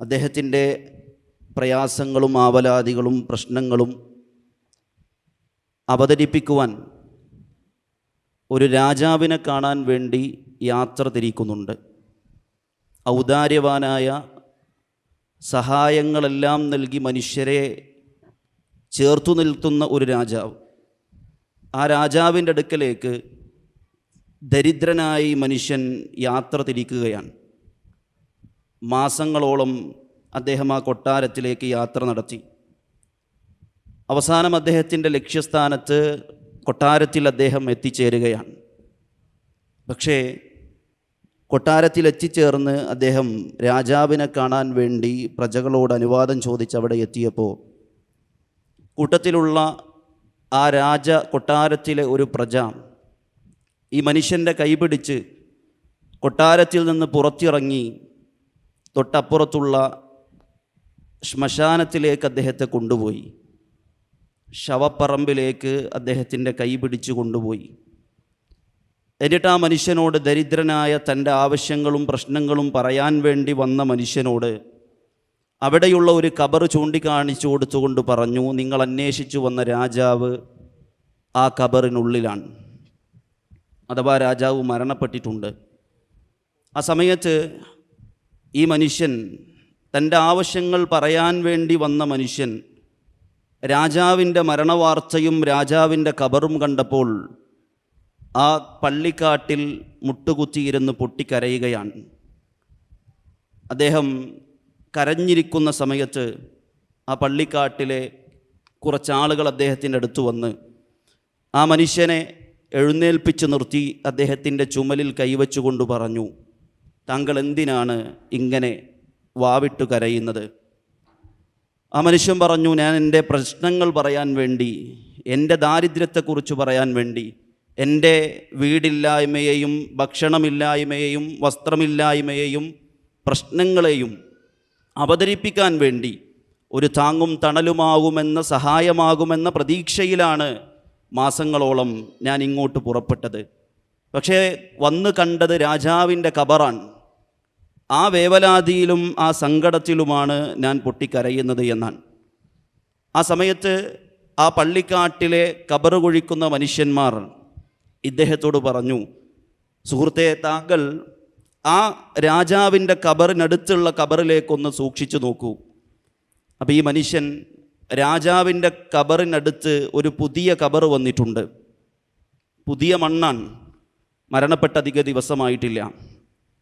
അദ്ദേഹത്തിന്റെ പ്രയാസങ്ങളും ആവലാതികളും പ്രശ്നങ്ങളും അവതരിപ്പിക്കുവാൻ ഒരു രാജാവിനെ കാണാൻ വേണ്ടി യാത്ര തിരിക്കുന്നുണ്ട്. ഔദാര്യവാനായ സഹായങ്ങളെല്ലാം നൽകി മനുഷ്യരെ ചേർത്തു നിൽത്തുന്ന ഒരു രാജാവ്. ആ രാജാവിന്റെ അടുക്കലേക്ക് ദരിദ്രനായി മനുഷ്യൻ യാത്ര തിരിക്കുകയാണ്. മാസങ്ങളോളം അദ്ദേഹം ആ കൊട്ടാരത്തിലേക്ക് യാത്ര നടത്തി. അവസാനം അദ്ദേഹത്തിന്റെ ലക്ഷ്യസ്ഥാനത്ത് കൊട്ടാരത്തിൽ അദ്ദേഹം എത്തിച്ചേരുകയാണ്. പക്ഷേ കൊട്ടാരത്തിൽ എത്തിച്ചേർന്ന് അദ്ദേഹം രാജാവിനെ കാണാൻ വേണ്ടി പ്രജകളോട് അനുവാദം ചോദിച്ച് അവിടെ എത്തിയപ്പോൾ കൂട്ടത്തിലുള്ള ആ രാജ കൊട്ടാരത്തിലെ ഒരു പ്രജ ഈ മനുഷ്യന്റെ കൈപിടിച്ച് കൊട്ടാരത്തിൽ നിന്ന് പുറത്തിറങ്ങി തൊട്ടപ്പുറത്തുള്ള ശ്മശാനത്തിലേക്ക് അദ്ദേഹത്തെ കൊണ്ടുപോയി. ശവപ്പറമ്പിലേക്ക് അദ്ദേഹത്തിന്റെ കൈ പിടിച്ചു കൊണ്ടുപോയി. എന്നിട്ട് ആ മനുഷ്യനോട് ദരിദ്രനായ തന്റെ ആവശ്യങ്ങളും പ്രശ്നങ്ങളും പറയാൻ വേണ്ടി വന്ന മനുഷ്യനോട് അവിടെയുള്ള ഒരു കബർ ചൂണ്ടിക്കാണിച്ചു കൊടുത്തുകൊണ്ട് പറഞ്ഞു നിങ്ങൾ അന്വേഷിച്ചു വന്ന രാജാവ് ആ കബറിനുള്ളിലാണ്. അഥവാ രാജാവ് മരണപ്പെട്ടിട്ടുണ്ട്. ആ സമയത്ത് ഈ മനുഷ്യൻ തന്റെ ആവശ്യങ്ങൾ പറയാൻ വേണ്ടി വന്ന മനുഷ്യൻ രാജാവിന്റെ മരണവാർത്തയും രാജാവിന്റെ കബറും കണ്ടപ്പോൾ ആ പള്ളിക്കാട്ടിൽ മുട്ടുകുത്തിയിരുന്ന് പൊട്ടിക്കരയുകയാണ്. അദ്ദേഹം കരഞ്ഞിരിക്കുന്ന സമയത്ത് ആ പള്ളിക്കാട്ടിലെ കുറച്ചാളുകൾ അദ്ദേഹത്തിന്റെ അടുത്ത് വന്ന് ആ മനുഷ്യനെ എഴുന്നേൽപ്പിച്ച് നിർത്തി അദ്ദേഹത്തിന്റെ ചുമലിൽ കൈവച്ചുകൊണ്ട് പറഞ്ഞു താങ്കൾ എന്തിനാണ് ഇങ്ങനെ വാവിട്ടു കരയുന്നത്? ആ മനുഷ്യൻ പറഞ്ഞു ഞാൻ എന്റെ പ്രശ്നങ്ങൾ പറയാൻ വേണ്ടി എന്റെ ദാരിദ്ര്യത്തെക്കുറിച്ച് പറയാൻ വേണ്ടി എന്റെ വീടില്ലായ്മയെയും ഭക്ഷണമില്ലായ്മയെയും വസ്ത്രമില്ലായ്മയെയും പ്രശ്നങ്ങളെയും അവതരിപ്പിക്കാൻ വേണ്ടി ഒരു താങ്ങും തണലുമാകുമെന്ന സഹായമാകുമെന്ന പ്രതീക്ഷയിലാണ് മാസങ്ങളോളം ഞാൻ ഇങ്ങോട്ട് പുറപ്പെട്ടത്. പക്ഷേ വന്ന് കണ്ടത് രാജാവിന്റെ കബറാണ്. ആ വേവലാതിയിലും ആ സങ്കടത്തിലുമാണ് ഞാൻ പൊട്ടിക്കരയുന്നത് എന്നാണ്. ആ സമയത്ത് ആ പള്ളിക്കാട്ടിലെ കബറ് കുഴിക്കുന്ന മനുഷ്യന്മാർ ഇദ്ദേഹത്തോട് പറഞ്ഞു സുഹൃത്തെ താങ്കൾ ആ രാജാവിന്റെ കബറിനടുത്തുള്ള കബറിലേക്കൊന്ന് സൂക്ഷിച്ചു നോക്കൂ. അപ്പോൾ ഈ മനുഷ്യൻ രാജാവിന്റെ കബറിനടുത്ത് ഒരു പുതിയ കബർ വന്നിട്ടുണ്ട്. പുതിയ മണ്ണാണ്. മരണപ്പെട്ട അധിക ദിവസമായിട്ടില്ല.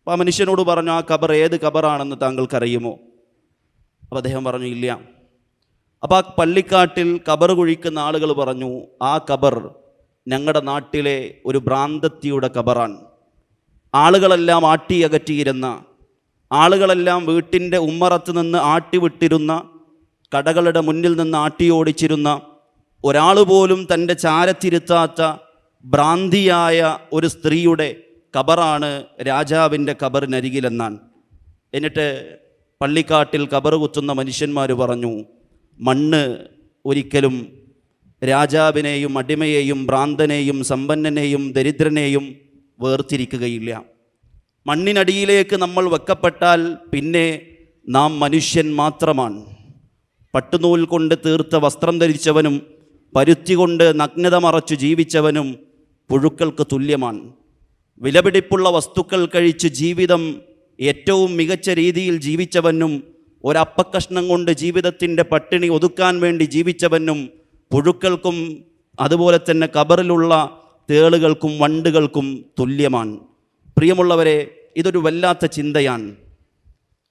അപ്പോൾ ആ മനുഷ്യനോട് പറഞ്ഞു ആ കബർ ഏത് കബറാണെന്ന് താങ്കൾക്കറിയുമോ? അപ്പോൾ അദ്ദേഹം പറഞ്ഞു ഇല്ല. അപ്പോൾ ആ പള്ളിക്കാട്ടിൽ കബർ കുഴിക്കുന്ന ആളുകൾ പറഞ്ഞു ആ കബർ ഞങ്ങളുടെ നാട്ടിലെ ഒരു ഭ്രാന്തത്തിയുടെ കബറാണ് ആളുകളെല്ലാം ആട്ടിയകറ്റിയിരുന്ന ആളുകളെല്ലാം വീട്ടിന്റെ ഉമ്മറത്ത് നിന്ന് ആട്ടിവിട്ടിരുന്ന കടകളുടെ മുന്നിൽ നിന്ന് ആട്ടിയോടിച്ചിരുന്ന ഒരാൾ പോലും തന്റെ ചാരത്തിരുത്താത്ത ഭ്രാന്തിയായ ഒരു സ്ത്രീയുടെ കബറാണ് രാജാവിന്റെ കബറിനരികിലെന്നാണ് എന്നിട്ട് പള്ളിക്കാട്ടിൽ കബറ് കുത്തുന്ന മനുഷ്യന്മാർ പറഞ്ഞു മണ്ണ് ഒരിക്കലും രാജാവിനെയും അടിമയെയും ഭ്രാന്തനെയും സമ്പന്നനെയും ദരിദ്രനെയും വേർതിരിക്കുകയില്ല. മണ്ണിനടിയിലേക്ക് നമ്മൾ വെക്കപ്പെട്ടാൽ പിന്നെ നാം മനുഷ്യൻ മാത്രമാണ്. പട്ടുനൂൽ കൊണ്ട് തീർത്ത വസ്ത്രം ധരിച്ചവനും പരുത്തി കൊണ്ട് നഗ്നത മറച്ചു ജീവിച്ചവനും പുഴുക്കൾക്ക് തുല്യമാണ്. വിലപിടിപ്പുള്ള വസ്തുക്കൾ കഴിച്ച് ജീവിതം ഏറ്റവും മികച്ച രീതിയിൽ ജീവിച്ചവനും ഒരപ്പക്കഷ്ണം കൊണ്ട് ജീവിതത്തിന്റെ പട്ടിണി ഒതുക്കാൻ വേണ്ടി ജീവിച്ചവനും പുഴുക്കൾക്കും അതുപോലെ തന്നെ കബറിലുള്ള തേളുകൾക്കും വണ്ടുകൾക്കും തുല്യമാണ്. പ്രിയമുള്ളവരെ ഇതൊരു വല്ലാത്ത ചിന്തയാണ്.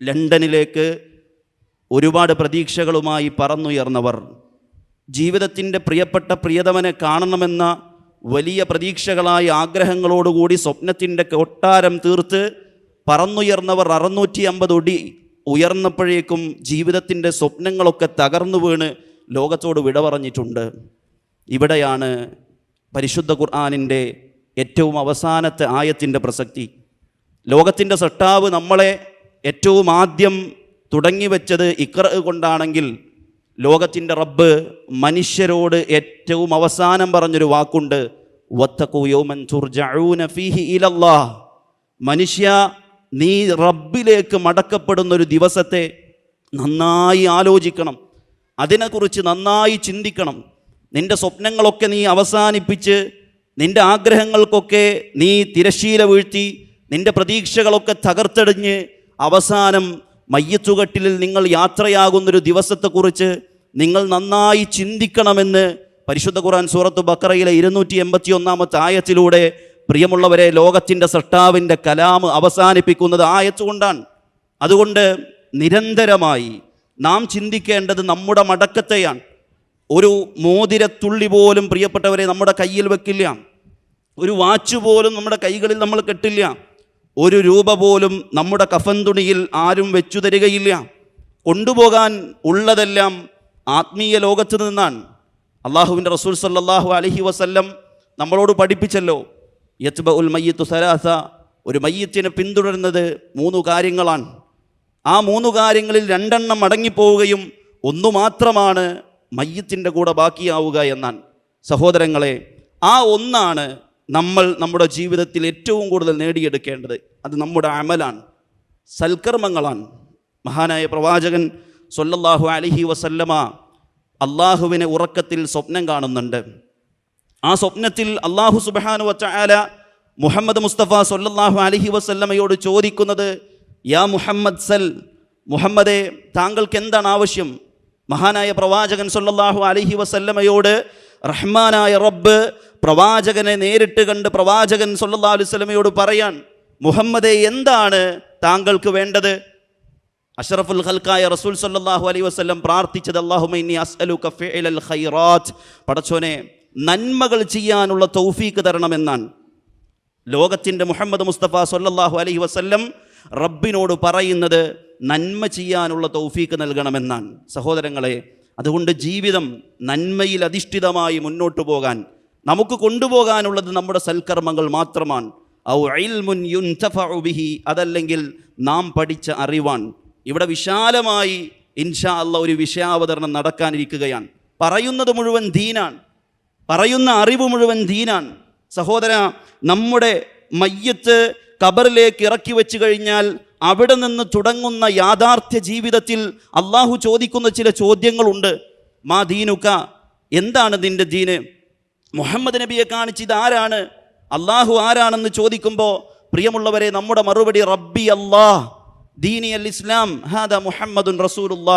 ലണ്ടനിലേക്ക് ഒരുപാട് പ്രതീക്ഷകളുമായി പറന്നുയർന്നവർ ജീവിതത്തിന്റെ പ്രിയപ്പെട്ട പ്രിയതമനെ കാണണമെന്ന വലിയ പ്രതീക്ഷകളായ ആഗ്രഹങ്ങളോടുകൂടി സ്വപ്നത്തിന്റെ കൊട്ടാരം തീർത്ത് പറന്നുയർന്നവർ അറുന്നൂറ്റി അമ്പത് ഒടി ഉയർന്നപ്പോഴേക്കും ജീവിതത്തിന്റെ സ്വപ്നങ്ങളൊക്കെ തകർന്നു വീണ് ലോകത്തോട് വിട പറഞ്ഞിട്ടുണ്ട്. ഇവിടെയാണ് പരിശുദ്ധ ഖുർആാനിന്റെ ഏറ്റവും അവസാനത്തെ ആയത്തിന്റെ പ്രസക്തി. ലോകത്തിന്റെ സട്ടാവ് നമ്മളെ ഏറ്റവും ആദ്യം തുടങ്ങി വെച്ചത് ഇക്ര കൊണ്ടാണെങ്കിൽ ലോകത്തിന്റെ റബ്ബ് മനുഷ്യരോട് ഏറ്റവും അവസാനം പറഞ്ഞൊരു വാക്കുണ്ട്. മനുഷ്യ നീ റബ്ബിലേക്ക് മടക്കപ്പെടുന്ന ഒരു ദിവസത്തെ നന്നായി ആലോചിക്കണം. അതിനെക്കുറിച്ച് നന്നായി ചിന്തിക്കണം. നിന്റെ സ്വപ്നങ്ങളൊക്കെ നീ അവസാനിപ്പിച്ച് നിന്റെ ആഗ്രഹങ്ങൾക്കൊക്കെ നീ തിരശീല വീഴ്ത്തി നിന്റെ പ്രതീക്ഷകളൊക്കെ തകർത്തെടിഞ്ഞ് അവസാനം മയ്യത്തുകട്ടിലിൽ നിങ്ങൾ യാത്രയാകുന്നൊരു ദിവസത്തെക്കുറിച്ച് നിങ്ങൾ നന്നായി ചിന്തിക്കണമെന്ന് പരിശുദ്ധ ഖുർആൻ സൂറത്ത് ബക്കറയിലെ ഇരുന്നൂറ്റി എൺപത്തി ഒന്നാമത്തെ ആയത്തിലൂടെ പ്രിയമുള്ളവരെ ലോകത്തിന്റെ സൃഷ്ടാവിന്റെ കലാം അവസാനിപ്പിക്കുന്നത് ആയത്തുകൊണ്ടാണ് അതുകൊണ്ട് നിരന്തരമായി നാം ചിന്തിക്കേണ്ടത് നമ്മുടെ മടക്കത്തെയാണ്. ഒരു മോതിരത്തുള്ളി പോലും പ്രിയപ്പെട്ടവരെ നമ്മുടെ കയ്യിൽ വെക്കില്ല. ഒരു വാച്ച് പോലും നമ്മുടെ കൈകളിൽ നമ്മൾ കെട്ടില്ല. ഒരു രൂപ പോലും നമ്മുടെ കഫൻ തുണിയിൽ ആരും വെച്ചു തരികയില്ല. കൊണ്ടുപോകാൻ ഉള്ളതെല്ലാം ആത്മീയ ലോകത്ത് നിന്നാണ്. അള്ളാഹുവിന്റെ റസൂൽ സല്ലാഹു അലഹി വസല്ലം നമ്മളോട് പഠിപ്പിച്ചല്ലോ യത്ബ ഉൽ മയ്യത്തു സലാസ ഒരു മയ്യത്തിനെ പിന്തുടരുന്നത് മൂന്ന് കാര്യങ്ങളാണ്. ആ മൂന്ന് കാര്യങ്ങളിൽ രണ്ടെണ്ണം അടങ്ങിപ്പോവുകയും ഒന്നു മാത്രമാണ് മയ്യത്തിന്റെ കൂടെ ബാക്കിയാവുക എന്നാണ്. സഹോദരങ്ങളെ ആ ഒന്നാണ് നമ്മൾ നമ്മുടെ ജീവിതത്തിൽ ഏറ്റവും കൂടുതൽ നേടിയെടുക്കേണ്ടത്. അത് നമ്മുടെ അമലാണ് സൽക്കർമ്മങ്ങളാണ്. മഹാനായ പ്രവാചകൻ സൊല്ലാഹു അലഹി വസല്ലമ അള്ളാഹുവിനെ ഉറക്കത്തിൽ സ്വപ്നം കാണുന്നുണ്ട്. ആ സ്വപ്നത്തിൽ അള്ളാഹു സുബാനു വച്ചാല മുഹമ്മദ് മുസ്തഫ സൊല്ലാഹു അലഹി വസല്ലമയോട് ചോദിക്കുന്നത് യാ മുഹമ്മദ് സൽ മുഹമ്മദെ താങ്കൾക്ക് എന്താണ് ആവശ്യം? മഹാനായ പ്രവാചകൻ സൊല്ലാഹു അലഹി വസല്ലമയോട് റഹ്മാനായ റബ്ബ് പ്രവാചകനെ നേരിട്ട് കണ്ട് പ്രവാചകൻ സൊല്ലാ അലൈഹി സ്വലമയോട് പറയാൻ മുഹമ്മദെ എന്താണ് താങ്കൾക്ക് വേണ്ടത്? അഷറഫുൽ ഖൽക്കായ റസൂൽ സല്ലാഹു അലൈ വസ്ലം പ്രാർത്ഥിച്ചത് ഫിഅലൽ ഖൈറാത്ത്. പടച്ചോനെ നന്മകൾ ചെയ്യാനുള്ള തൗഫീക്ക് തരണമെന്നാണ്. ലോകത്തിന്റെ മുഹമ്മദ് മുസ്തഫ സല്ലല്ലാഹു അലൈഹി വസ്ല്ലം റബ്ബിനോട് പറയുന്നത് നന്മ ചെയ്യാനുള്ള തൗഫീക്ക് നൽകണമെന്നാണ്. സഹോദരങ്ങളെ അതുകൊണ്ട് ജീവിതം നന്മയിൽ അധിഷ്ഠിതമായി മുന്നോട്ട് പോകാൻ നമുക്ക് കൊണ്ടുപോകാനുള്ളത് നമ്മുടെ സൽക്കർമ്മങ്ങൾ മാത്രമാണ്. ഔ യുൻതഫഉ ബിഹി അതല്ലെങ്കിൽ നാം പഠിച്ച അറിവാൻ ഇവിടെ വിശാലമായി ഇൻഷാ അല്ല ഒരു വിഷയാവതരണം നടക്കാനിരിക്കുകയാണ്. പറയുന്നത് മുഴുവൻ ദീനാണ്. പറയുന്ന അറിവ് മുഴുവൻ ദീനാണ്. സഹോദര നമ്മുടെ മയ്യത്ത് കബറിലേക്ക് ഇറക്കി വെച്ച് കഴിഞ്ഞാൽ അവിടെ നിന്ന് തുടങ്ങുന്ന യാഥാർത്ഥ്യ ജീവിതത്തിൽ അള്ളാഹു ചോദിക്കുന്ന ചില ചോദ്യങ്ങളുണ്ട്. മാ ദീനുക്ക എന്താണ് നിന്റെ ദീന്? മുഹമ്മദ് നബിയെ കാണിച്ച് ഇത് ആരാണ്? അള്ളാഹു ആരാണെന്ന് ചോദിക്കുമ്പോൾ പ്രിയമുള്ളവരെ നമ്മുടെ മറുപടി റബ്ബി അല്ലാഹ് ദീനി അൽ ഇസ്ലാം ഹാദ മുഹമ്മദുൻ റസൂലുള്ള.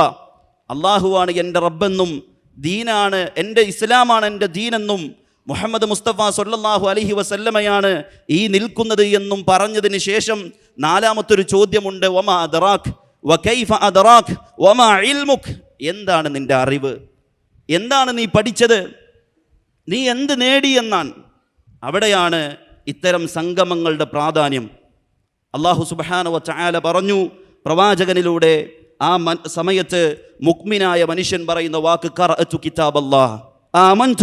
അള്ളാഹുവാണ് എന്റെ റബ്ബെന്നും ദീനാണ് എന്റെ ഇസ്ലാമാണ് എന്റെ ദീനെന്നും മുഹമ്മദ് മുസ്തഫ സൊല്ലാഹു അലഹി വസല്ലമയാണ് ഈ നിൽക്കുന്നത് എന്നും പറഞ്ഞതിന് ശേഷം നാലാമത്തൊരു ചോദ്യമുണ്ട് ഒമ അദറാഖ്? വകൈഫ അദറാഖ്? ഒമ ഇൽമുഖ്? എന്താണ് നിന്റെ അറിവ്? എന്താണ് നീ പഠിച്ചത്? നീ എന്ത് നേടി എന്നാണ്. അവിടെയാണ് ഇത്തരം സംഗമങ്ങളുടെ പ്രാധാന്യം. അള്ളാഹു സുബാനവ ചായാല പറഞ്ഞു പ്രവാചകനിലൂടെ ആ മൻ- സമയത്ത് മുക്മിനായ മനുഷ്യൻ പറയുന്ന വാക്ക് കിതാബ്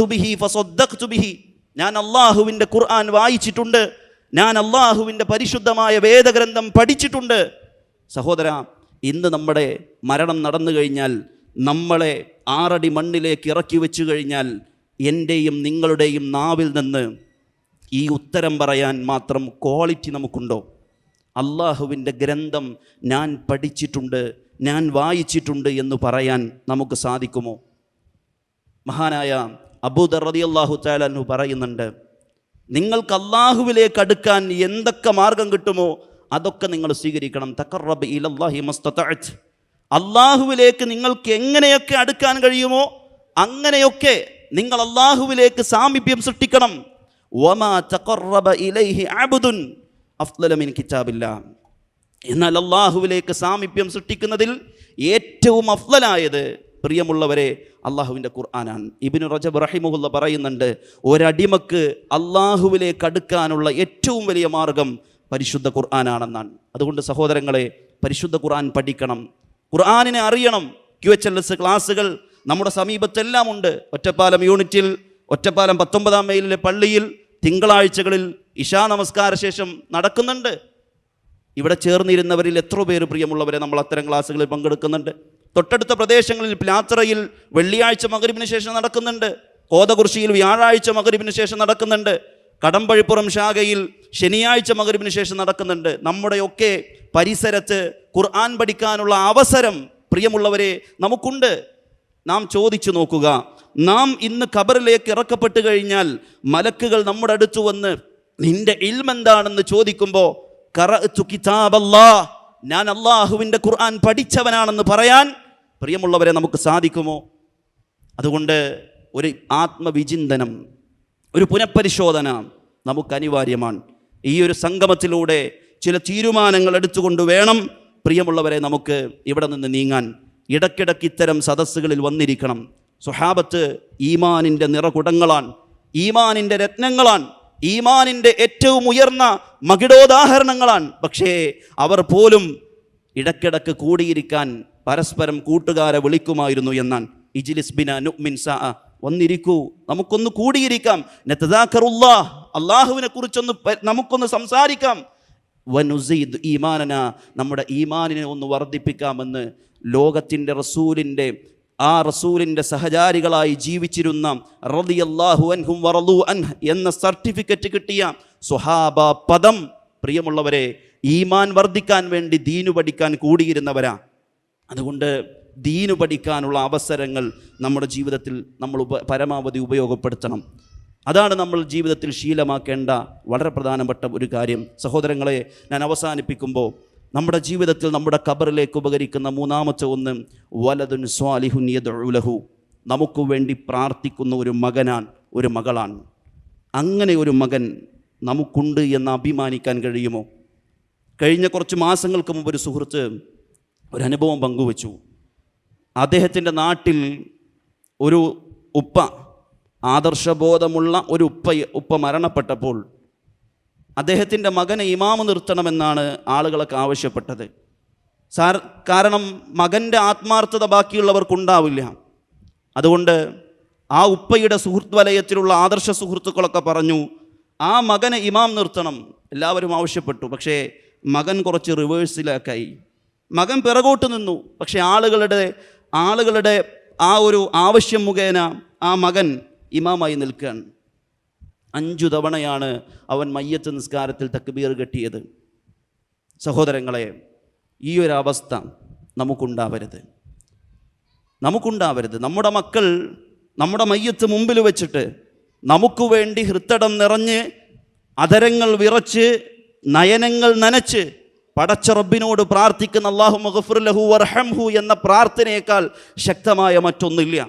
ബിഹി ഫസദ്ദഖ്തു ബിഹി. ഞാൻ അള്ളാഹുവിന്റെ ഖുർആൻ വായിച്ചിട്ടുണ്ട്. ഞാൻ അള്ളാഹുവിന്റെ പരിശുദ്ധമായ വേദഗ്രന്ഥം പഠിച്ചിട്ടുണ്ട്. സഹോദര ഇന്ന് നമ്മുടെ മരണം നടന്നു കഴിഞ്ഞാൽ നമ്മളെ ആറടി മണ്ണിലേക്ക് ഇറക്കി വെച്ചു കഴിഞ്ഞാൽ എന്റെയും നിങ്ങളുടെയും നാവിൽ നിന്ന് ഈ ഉത്തരം പറയാൻ മാത്രം ക്വാളിറ്റി നമുക്കുണ്ടോ? അള്ളാഹുവിന്റെ ഗ്രന്ഥം ഞാൻ പഠിച്ചിട്ടുണ്ട് ഞാൻ വായിച്ചിട്ടുണ്ട് എന്ന് പറയാൻ നമുക്ക് സാധിക്കുമോ? മഹാനായ അബൂദർ റതി അള്ളാഹു താലു പറയുന്നുണ്ട് നിങ്ങൾക്ക് അള്ളാഹുവിലേക്ക് അടുക്കാൻ എന്തൊക്കെ മാർഗം കിട്ടുമോ അതൊക്കെ നിങ്ങൾ സ്വീകരിക്കണം. തക്കറബ് ഇലല്ലാഹി മസ്തഅത്ത് അള്ളാഹുവിലേക്ക് നിങ്ങൾക്ക് എങ്ങനെയൊക്കെ അടുക്കാൻ കഴിയുമോ അങ്ങനെയൊക്കെ നിങ്ങൾ അള്ളാഹുവിലേക്ക് സാമീപ്യം സൃഷ്ടിക്കണം. വമാ തക്കറബ ഇലൈഹി അബ്ദുൻ അഫ്ളല മിൻ കിതാബില്ല. എന്നാൽ അള്ളാഹുവിലേക്ക് സാമീപ്യം സൃഷ്ടിക്കുന്നതിൽ ഏറ്റവും അഫ്ലലായത് പ്രിയമുള്ളവരെ അള്ളാഹുവിന്റെ ഖുർആനാണ്. ഇബിനു റജബ് റഹിമുല്ല പറയുന്നുണ്ട് ഒരടിമക്ക് അള്ളാഹുവിലേക്ക് അടുക്കാനുള്ള ഏറ്റവും വലിയ മാർഗം പരിശുദ്ധ ഖുർആനാണെന്നാണ്. അതുകൊണ്ട് സഹോദരങ്ങളെ പരിശുദ്ധ ഖുർആൻ പഠിക്കണം. ഖുർആാനിനെ അറിയണം. ക്യു എച്ച് എൽ എസ് ക്ലാസ്സുകൾ നമ്മുടെ സമീപത്തെല്ലാം ഉണ്ട് ഒറ്റപ്പാലം യൂണിറ്റിൽ ഒറ്റപ്പാലം പത്തൊമ്പതാം മൈലിലെ പള്ളിയിൽ തിങ്കളാഴ്ചകളിൽ ഇഷാ നമസ്കാര ശേഷം നടക്കുന്നുണ്ട്. ഇവിടെ ചേർന്നിരുന്നവരിൽ എത്ര പേര് പ്രിയമുള്ളവരെ നമ്മൾ അത്തരം ക്ലാസ്സുകളിൽ പങ്കെടുക്കുന്നുണ്ട്. തൊട്ടടുത്ത പ്രദേശങ്ങളിൽ പ്ലാത്രയിൽ വെള്ളിയാഴ്ച മകരിവിന് ശേഷം നടക്കുന്നുണ്ട്. കോതകുർശിയിൽ വ്യാഴാഴ്ച മകരിവിന് ശേഷം നടക്കുന്നുണ്ട്. കടമ്പഴിപ്പുറം ശാഖയിൽ ശനിയാഴ്ച മകരിവിന് ശേഷം നടക്കുന്നുണ്ട്. നമ്മുടെയൊക്കെ പരിസരത്ത് ഖുർആൻ പഠിക്കാനുള്ള അവസരം പ്രിയമുള്ളവരെ നമുക്കുണ്ട്. നാം ചോദിച്ചു നോക്കുക. നാം ഇന്ന് ഖബറിലേക്ക് ഇറക്കപ്പെട്ട് കഴിഞ്ഞാൽ മലക്കുകൾ നമ്മുടെ അടുത്തു വന്ന് നിന്റെ ഇൽമെന്താണെന്ന് ചോദിക്കുമ്പോൾ ഞാൻ അള്ളാഹുവിന്റെ ഖുർആൻ പഠിച്ചവനാണെന്ന് പറയാൻ പ്രിയമുള്ളവരെ നമുക്ക് സാധിക്കുമോ? അതുകൊണ്ട് ഒരു ആത്മവിചിന്തനം ഒരു പുനഃപരിശോധന നമുക്ക് അനിവാര്യമാണ്. ഈ ഒരു സംഗമത്തിലൂടെ ചില തീരുമാനങ്ങൾ എടുത്തുകൊണ്ട് വേണം പ്രിയമുള്ളവരെ നമുക്ക് ഇവിടെ നിന്ന് നീങ്ങാൻ. ഇടയ്ക്കിടയ്ക്ക് ഇത്തരം സദസ്സുകളിൽ വന്നിരിക്കണം. സുഹാബത്ത് ഈമാനിന്റെ നിറകുടങ്ങളാണ് ഈമാനിന്റെ രത്നങ്ങളാണ്. ഈമാനിന്റെ ഏറ്റവും ഉയർന്ന മകിടോദാഹരണങ്ങളാണ്. പക്ഷേ അവർ പോലും ഇടക്കിടക്ക് കൂടിയിരിക്കാൻ പരസ്പരം കൂട്ടുകാരെ വിളിക്കുമായിരുന്നു എന്നാണ്. ഇജിലിസ് ബിന നുഅ്മിൻ സാ വന്നിരിക്കൂ. നമുക്കൊന്ന് കൂടിയിരിക്കാം. നെത്തദാഖറുല്ലാ അള്ളാഹുവിനെ കുറിച്ചൊന്ന് നമുക്കൊന്ന് സംസാരിക്കാം. വനുസീദ് ഈമാനന. നമ്മുടെ ഈമാനിനെ ഒന്ന് വർദ്ധിപ്പിക്കാമെന്ന് ലോകത്തിന്റെ റസൂലിന്റെ ആ റസൂലിന്റെ സഹചാരികളായി ജീവിച്ചിരുന്ന റളിയല്ലാഹു അൻഹും വറലു അൻഹ് എന്ന സർട്ടിഫിക്കറ്റ് കിട്ടിയ സുഹാബ പദം പ്രിയമുള്ളവരെ ഈമാൻ വർദ്ധിക്കാൻ വേണ്ടി ദീനു പഠിക്കാൻ കൂടിയിരുന്നവരാ. അതുകൊണ്ട് ദീനു പഠിക്കാനുള്ള അവസരങ്ങൾ നമ്മുടെ ജീവിതത്തിൽ നമ്മൾ ഉപ പരമാവധി ഉപയോഗപ്പെടുത്തണം. അതാണ് നമ്മൾ ജീവിതത്തിൽ ശീലമാക്കേണ്ട വളരെ പ്രധാനപ്പെട്ട ഒരു കാര്യം. സഹോദരങ്ങളെ ഞാൻ അവസാനിപ്പിക്കുമ്പോൾ നമ്മുടെ ജീവിതത്തിൽ നമ്മുടെ ഖബറിലേക്ക് ഉപകരിക്കുന്ന മൂന്നാമത്തെ ഒന്ന് വലതുൻ സ്വാലിഹുൻ നമുക്ക് വേണ്ടി പ്രാർത്ഥിക്കുന്ന ഒരു മകനാൻ ഒരു മകളാണ്. അങ്ങനെ ഒരു മകൻ നമുക്കുണ്ട് എന്ന് അഭിമാനിക്കാൻ കഴിയുമോ? കഴിഞ്ഞ കുറച്ച് മാസങ്ങൾക്ക് മുമ്പ് ഒരു സുഹൃത്ത് ഒരു അനുഭവം പങ്കുവച്ചു. അദ്ദേഹത്തിന്റെ നാട്ടിൽ ഒരു ഉപ്പ ആദർശബോധമുള്ള ഒരു ഉപ്പ ഉപ്പ മരണപ്പെട്ടപ്പോൾ അദ്ദേഹത്തിന്റെ മകനെ ഇമാമ് നിർത്തണമെന്നാണ് ആളുകളൊക്കെ ആവശ്യപ്പെട്ടത്. സാർ കാരണം മകന്റെ ആത്മാർത്ഥത ബാക്കിയുള്ളവർക്കുണ്ടാവില്ല. അതുകൊണ്ട് ആ ഉപ്പയുടെ സുഹൃത്ത് വലയത്തിലുള്ള ആദർശ സുഹൃത്തുക്കളൊക്കെ പറഞ്ഞു ആ മകനെ ഇമാം നിർത്തണം. എല്ലാവരും ആവശ്യപ്പെട്ടു. പക്ഷേ മകൻ കുറച്ച് റിവേഴ്സിലേക്കായി. മകൻ പിറകോട്ട് നിന്നു. പക്ഷേ ആളുകളുടെ ആളുകളുടെ ആ ഒരു ആവശ്യം മുഖേന ആ മകൻ ഇമാമായി നിൽക്കുകയാണ്. അഞ്ചു തവണയാണ് അവൻ മയ്യത്ത് നിസ്കാരത്തിൽ തക്ബീർ കെട്ടിയത്. സഹോദരങ്ങളെ ഈ ഒരു അവസ്ഥ നമുക്കുണ്ടാവരുത്. നമുക്കുണ്ടാവരുത്. നമ്മുടെ മക്കൾ നമ്മുടെ മയ്യത്ത് മുമ്പിൽ വെച്ചിട്ട് നമുക്ക് വേണ്ടി ഹൃത്തടം നിറഞ്ഞ് അധരങ്ങൾ വിറച്ച് നയനങ്ങൾ നനച്ച് പടച്ച റബ്ബിനോട് പ്രാർത്ഥിക്കുന്ന അള്ളാഹു മഹഫുർ ലഹു വർഹംഹു എന്ന പ്രാർത്ഥനയേക്കാൾ ശക്തമായ മറ്റൊന്നില്ല.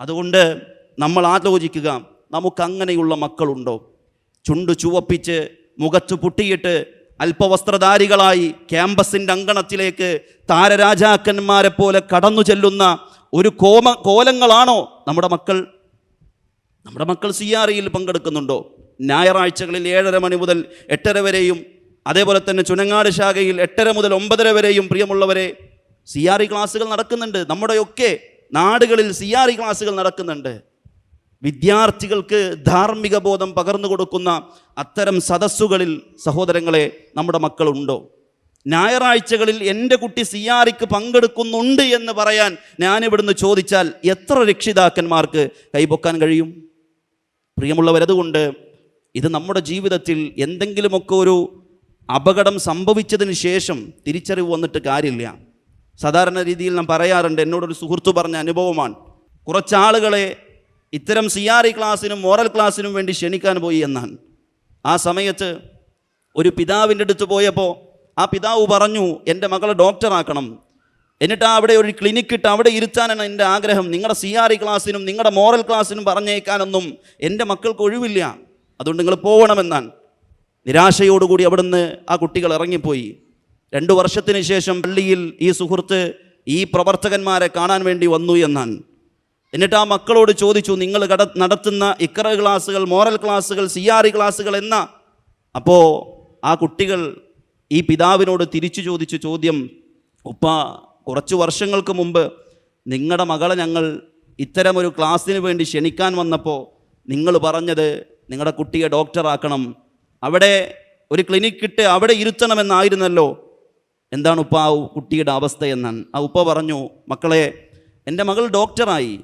അതുകൊണ്ട് നമ്മൾ ആലോചിക്കുക നമുക്ക് അങ്ങനെയുള്ള മക്കളുണ്ടോ? ചുണ്ടു ചുവപ്പിച്ച് മുഖത്ത് പൊട്ടിയിട്ട് അല്പവസ്ത്രധാരികളായി ക്യാമ്പസിന്റെ അങ്കണത്തിലേക്ക് താരരാജാക്കന്മാരെ പോലെ കടന്നു ചെല്ലുന്ന ഒരു കോമ കോലങ്ങളാണോ നമ്മുടെ മക്കൾ? നമ്മുടെ മക്കൾ സി ആർ ഇയിൽ പങ്കെടുക്കുന്നുണ്ടോ? ഞായറാഴ്ചകളിൽ ഏഴര മണി മുതൽ എട്ടര വരെയും അതേപോലെ തന്നെ ചുനങ്ങാട് ശാഖയിൽ എട്ടര മുതൽ ഒമ്പതര വരെയും പ്രിയമുള്ളവരെ സി ആർ ഇ ക്ലാസ്സുകൾ നടക്കുന്നുണ്ട്. നമ്മുടെയൊക്കെ നാടുകളിൽ സി ആർ ഇ ക്ലാസ്സുകൾ നടക്കുന്നുണ്ട്. വിദ്യാർത്ഥികൾക്ക് ധാർമ്മിക ബോധം പകർന്നു കൊടുക്കുന്ന അത്തരം സദസ്സുകളിൽ സഹോദരങ്ങളെ നമ്മുടെ മക്കളുണ്ടോ? ഞായറാഴ്ചകളിൽ എന്റെ കുട്ടി സിയാറിക്ക് പങ്കെടുക്കുന്നുണ്ട് എന്ന് പറയാൻ ഞാനിവിടുന്ന് ചോദിച്ചാൽ എത്ര രക്ഷിതാക്കന്മാർക്ക് കൈപൊക്കാൻ കഴിയും? പ്രിയമുള്ളവരതുകൊണ്ട് ഇത് നമ്മുടെ ജീവിതത്തിൽ എന്തെങ്കിലുമൊക്കെ ഒരു അപകടം സംഭവിച്ചതിന് ശേഷം തിരിച്ചറിവ് വന്നിട്ട് കാര്യമില്ല. സാധാരണ രീതിയിൽ ഞാൻ പറയാറുണ്ട് എന്നോടൊരു സുഹൃത്തു പറഞ്ഞ അനുഭവമാണ്. കുറച്ചാളുകളെ ഇത്തരം സി ആർ ഇ ക്ലാസ്സിനും മോറൽ ക്ലാസ്സിനും വേണ്ടി ക്ഷണിക്കാൻ പോയി എന്നാണ്. ആ സമയത്ത് ഒരു പിതാവിന്റെ അടുത്ത് പോയപ്പോൾ ആ പിതാവ് പറഞ്ഞു എന്റെ മകളെ ഡോക്ടറാക്കണം എന്നിട്ട് അവിടെ ഒരു ക്ലിനിക്ക് ഇട്ട് അവിടെ ഇരുത്താനാണ് എന്റെ ആഗ്രഹം. നിങ്ങളുടെ സി ആർ ക്ലാസ്സിനും നിങ്ങളുടെ മോറൽ ക്ലാസ്സിനും പറഞ്ഞേക്കാനൊന്നും എന്റെ മക്കൾക്ക് ഒഴിവില്ല. അതുകൊണ്ട് നിങ്ങൾ പോകണമെന്നാണ് നിരാശയോടുകൂടി അവിടുന്ന് ആ കുട്ടികൾ ഇറങ്ങിപ്പോയി. രണ്ടു വർഷത്തിന് ശേഷം പള്ളിയിൽ ഈ സുഹൃത്ത് ഈ പ്രവർത്തകന്മാരെ കാണാൻ വേണ്ടി വന്നു എന്നാണ്. എന്നിട്ട് ആ മക്കളോട് ചോദിച്ചു നിങ്ങൾ കട നടത്തുന്ന ഇക്കറ ക്ലാസ്സുകൾ മോറൽ ക്ലാസ്സുകൾ സി ആർ ഇ ക്ലാസ്സുകൾ എന്ന? അപ്പോൾ ആ കുട്ടികൾ ഈ പിതാവിനോട് തിരിച്ചു ചോദിച്ച ചോദ്യം ഉപ്പ കുറച്ച് വർഷങ്ങൾക്ക് മുമ്പ് നിങ്ങളുടെ മകളെ ഞങ്ങൾ ഇത്തരമൊരു ക്ലാസ്സിന് വേണ്ടി ക്ഷണിക്കാൻ വന്നപ്പോൾ നിങ്ങൾ പറഞ്ഞത് നിങ്ങളുടെ കുട്ടിയെ ഡോക്ടറാക്കണം അവിടെ ഒരു ക്ലിനിക്ക് ഇട്ട് അവിടെ ഇരുത്തണമെന്നായിരുന്നല്ലോ. എന്താണ് ഉപ്പ ആ കുട്ടിയുടെ അവസ്ഥ എന്നാണ്. ആ ഉപ്പ പറഞ്ഞു മക്കളെ എന്റെ മകൾ ഡോക്ടറായി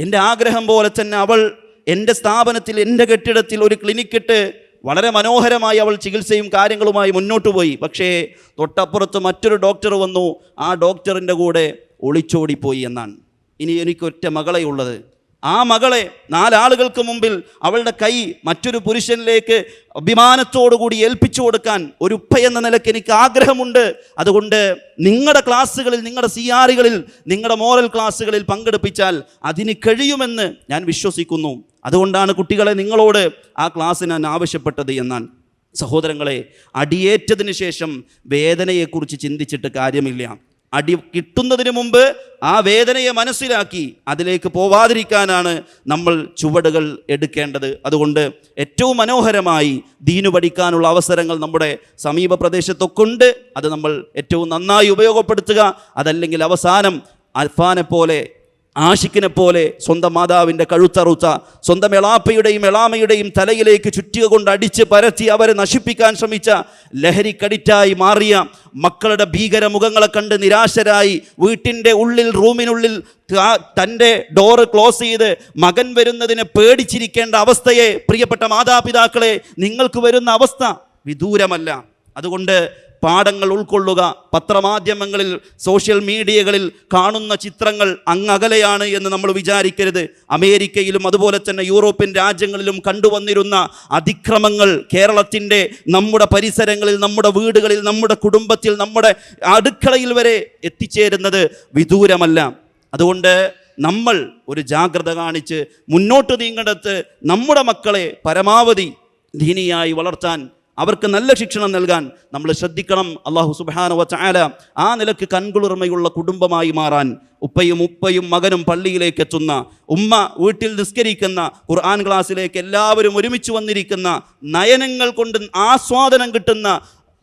എന്റെ ആഗ്രഹം പോലെ തന്നെ അവൾ എന്റെ സ്ഥാപനത്തിൽ എന്റെ കെട്ടിടത്തിൽ ഒരു ക്ലിനിക്കിട്ട് വളരെ മനോഹരമായി അവൾ ചികിത്സയും കാര്യങ്ങളുമായി മുന്നോട്ട് പോയി. പക്ഷേ തൊട്ടപ്പുറത്ത് മറ്റൊരു ഡോക്ടർ വന്നു. ആ ഡോക്ടറിന്റെ കൂടെ ഒളിച്ചോടിപ്പോയി എന്നാണ്. ഇനി എനിക്കൊറ്റ മകളെ ഉള്ളത്. ആ മകളെ നാലാളുകൾക്ക് മുമ്പിൽ അവളുടെ കൈ മറ്റൊരു പുരുഷനിലേക്ക് അഭിമാനത്തോടുകൂടി ഏൽപ്പിച്ചു കൊടുക്കാൻ ഒരു ഉപ്പ എന്ന നിലയ്ക്ക് എനിക്ക് ആഗ്രഹമുണ്ട്. അതുകൊണ്ട് നിങ്ങളുടെ ക്ലാസ്സുകളിൽ നിങ്ങളുടെ സി ആറുകളിൽ നിങ്ങളുടെ മോറൽ ക്ലാസ്സുകളിൽ പങ്കെടുപ്പിച്ചാൽ അതിന് കഴിയുമെന്ന് ഞാൻ വിശ്വസിക്കുന്നു. അതുകൊണ്ടാണ് കുട്ടികളെ നിങ്ങളോട് ആ ക്ലാസ്സിന് ഞാൻ ആവശ്യപ്പെട്ടത് എന്നാൽ. സഹോദരങ്ങളെ അടിയേറ്റതിന് ശേഷം വേദനയെക്കുറിച്ച് ചിന്തിച്ചിട്ട് കാര്യമില്ല. അടി കിട്ടുന്നതിന് മുമ്പ് ആ വേദനയെ മനസ്സിലാക്കി അതിലേക്ക് പോവാതിരിക്കാനാണ് നമ്മൾ ചുവടുകൾ എടുക്കേണ്ടത്. അതുകൊണ്ട് ഏറ്റവും മനോഹരമായി ദീനു പഠിക്കാനുള്ള അവസരങ്ങൾ നമ്മുടെ സമീപ പ്രദേശത്തൊക്കെ ഉണ്ട്. അത് നമ്മൾ ഏറ്റവും നന്നായി ഉപയോഗപ്പെടുത്തുക. അതല്ലെങ്കിൽ അവസാനം അൽഫാനെ പോലെ ആഷിക്കിനെ പോലെ സ്വന്തം മാതാവിന്റെ കഴുത്തറുത്ത സ്വന്തം എളാപ്പയുടെയും എളാമയുടെയും തലയിലേക്ക് ചുറ്റിക കൊണ്ട് അടിച്ച് പരത്തി അവരെ നശിപ്പിക്കാൻ ശ്രമിച്ച ലഹരിക്കടിറ്റായി മാറിയ മക്കളുടെ ഭീകര മുഖങ്ങളെ കണ്ട് നിരാശരായി വീട്ടിന്റെ ഉള്ളിൽ റൂമിനുള്ളിൽ തന്റെ ഡോറ് ക്ലോസ് ചെയ്ത് മകൻ വരുന്നതിനെ പേടിച്ചിരിക്കേണ്ട അവസ്ഥയെ പ്രിയപ്പെട്ട മാതാപിതാക്കളെ നിങ്ങൾക്ക് വരുന്ന അവസ്ഥ വിദൂരമല്ല. അതുകൊണ്ട് പാഠങ്ങൾ ഉൾക്കൊള്ളുക. പത്രമാധ്യമങ്ങളിൽ സോഷ്യൽ മീഡിയകളിൽ കാണുന്ന ചിത്രങ്ങൾ അങ്ങകലെയാണ് എന്ന് നമ്മൾ വിചാരിക്കരുത്. അമേരിക്കയിലും അതുപോലെ തന്നെ യൂറോപ്യൻ രാജ്യങ്ങളിലും കണ്ടുവന്നിരുന്ന അതിക്രമങ്ങൾ കേരളത്തിന്റെ നമ്മുടെ പരിസരങ്ങളിൽ നമ്മുടെ വീടുകളിൽ നമ്മുടെ കുടുംബത്തിൽ നമ്മുടെ അടുക്കളയിൽ വരെ എത്തിച്ചേരുന്നത് വിദൂരമല്ല. അതുകൊണ്ട് നമ്മൾ ഒരു ജാഗ്രത കാണിച്ച് മുന്നോട്ട് നീങ്ങേണ്ടത് നമ്മുടെ മക്കളെ പരമാവധി ദീനിയായി വളർത്താൻ അവർക്ക് നല്ല ശിക്ഷണം നൽകാൻ നമ്മൾ ശ്രദ്ധിക്കണം. അള്ളാഹു സുബാന വച്ചാല ആ നിലയ്ക്ക് കൺകുളിർമയുള്ള കുടുംബമായി മാറാൻ ഉപ്പയും ഉപ്പയും മകനും പള്ളിയിലേക്ക് എത്തുന്ന ഉമ്മ വീട്ടിൽ നിസ്കരിക്കുന്ന ഖുർആൻ ക്ലാസ്സിലേക്ക് എല്ലാവരും ഒരുമിച്ച് വന്നിരിക്കുന്ന നയനങ്ങൾ കൊണ്ട് ആസ്വാദനം കിട്ടുന്ന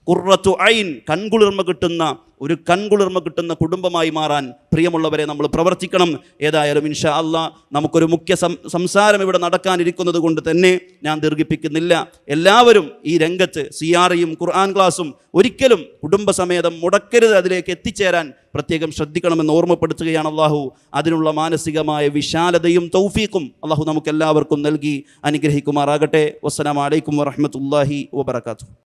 കുറത്തു ഐൻ കൺകുളിർമ കിട്ടുന്ന ഒരു കൺകുളിർമ കിട്ടുന്ന കുടുംബമായി മാറാൻ പ്രിയമുള്ളവരെ നമ്മൾ പ്രവർത്തിക്കണം. ഏതായാലും ഇൻഷാ അല്ല നമുക്കൊരു മുഖ്യ സംസാരം ഇവിടെ നടക്കാനിരിക്കുന്നത് കൊണ്ട് തന്നെ ഞാൻ ദീർഘിപ്പിക്കുന്നില്ല. എല്ലാവരും ഈ രംഗത്ത് സിയാറയും ഖുർആൻ ക്ലാസും ഒരിക്കലും കുടുംബസമേതം മുടക്കരുത് അതിലേക്ക് എത്തിച്ചേരാൻ പ്രത്യേകം ശ്രദ്ധിക്കണമെന്ന് ഓർമ്മപ്പെടുത്തുകയാണ് അള്ളാഹു. അതിനുള്ള മാനസികമായ വിശാലതയും തൗഫീഖും അള്ളാഹു നമുക്കെല്ലാവർക്കും നൽകി അനുഗ്രഹിക്കുമാറാകട്ടെ. വസ്സലാമലൈക്കും വറഹമത്തല്ലാഹി വബർക്കാത്തു